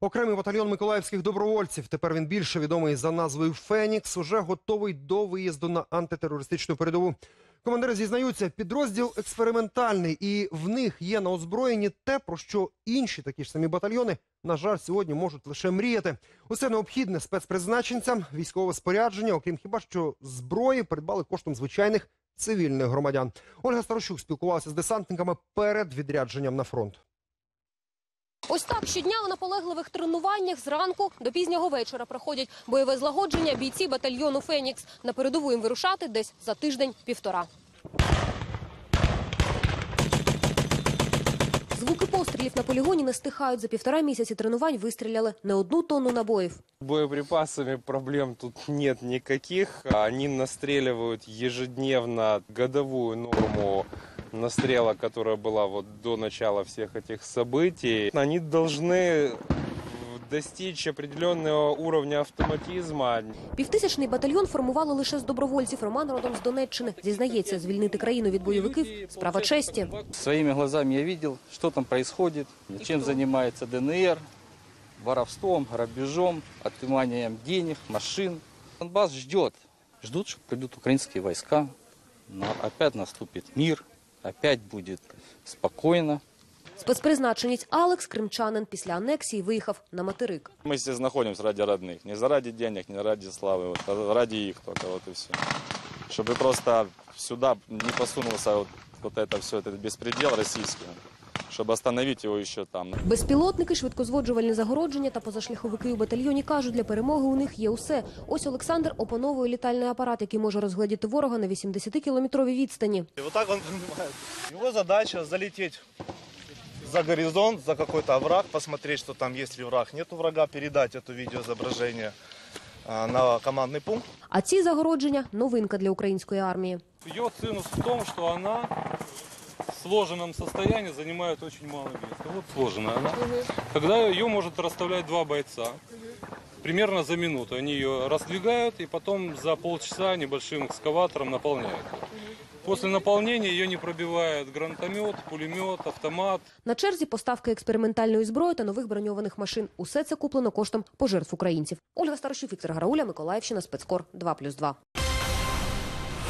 Окремий батальйон миколаївських добровольців, тепер він більше відомий за назвою Фенікс, уже готовий до виїзду на антитерористичну передову. Командири зізнаються, підрозділ експериментальний, і в них є на озброєнні те, про що інші такі ж самі батальйони, на жаль, сьогодні можуть лише мріяти. Усе необхідне спецпризначенцям, військове спорядження, окрім хіба що зброї, придбали коштом звичайних цивільних громадян. Ольга Старощук спілкувалася з десантниками перед відрядженням на фронт. Ось так щодня у наполегливих тренуваннях зранку до пізнього вечора проходять бойове злагодження бійці батальйону Фенікс. На передову їм вирушати десь за тиждень-півтора. Звуки пострілів на полігоні не стихають. За півтора місяці тренувань вистріляли не одну тонну набоїв. Боеприпасами проблем тут нет никаких. Они настреливают ежедневно годовую норму настрела, которая была вот до начала всех этих событий. Они должны достичь определенного уровня автоматизма. Півтисячний батальйон формували лише з добровольців. Роман родом з Донеччини. Зізнається, звільнити країну від бойовиків – справа честі. Своими глазами я видел, что там происходит, чем занимается ДНР, воровством, грабежом, отыманием денег, машин. Донбасс ждет, ждут, что придут украинские войска, но опять наступит мир, опять будет спокойно. Спецпризначенець Алекс, кримчанин, після анексії виїхав на материк. Мы здесь находимся ради родных. Не за денег, не ради славы, вот, а ради их только, вот и все. Чтобы просто сюда не посунулся вот, вот это все, этот беспредел российский. Чтобы остановить его еще там. Безпілотники, швидкозводжувальне загородження та позашляховики у батальйоні кажуть, для перемоги у них є усе. Ось Олександр опановує літальний апарат, який може розгледіти ворога на 80-кілометровій відстані. И вот так он понимает. Его задача залететь за горизонт, за какой-то овраг, посмотреть, что там есть ли враг, нету врага, передать это видеоизображение а, на командный пункт. А ці загородження – новинка для української армії. Ее цинус в том, что она в сложенном состоянии занимает очень мало места. Вот сложенная она. Когда ее может расставлять два бойца. Примерно за минуту. Они ее раздвигают и потом за полчаса небольшим экскаватором наполняют. После наполнения ее не пробивает гранатомет, пулемет, автомат. На черзі поставки експериментальної зброї та нових броньованих машин. Усе це куплено коштом пожертв українців. Ольга Старощук, Віктор Гарауля, Миколаївщина, спецкор 2+,2.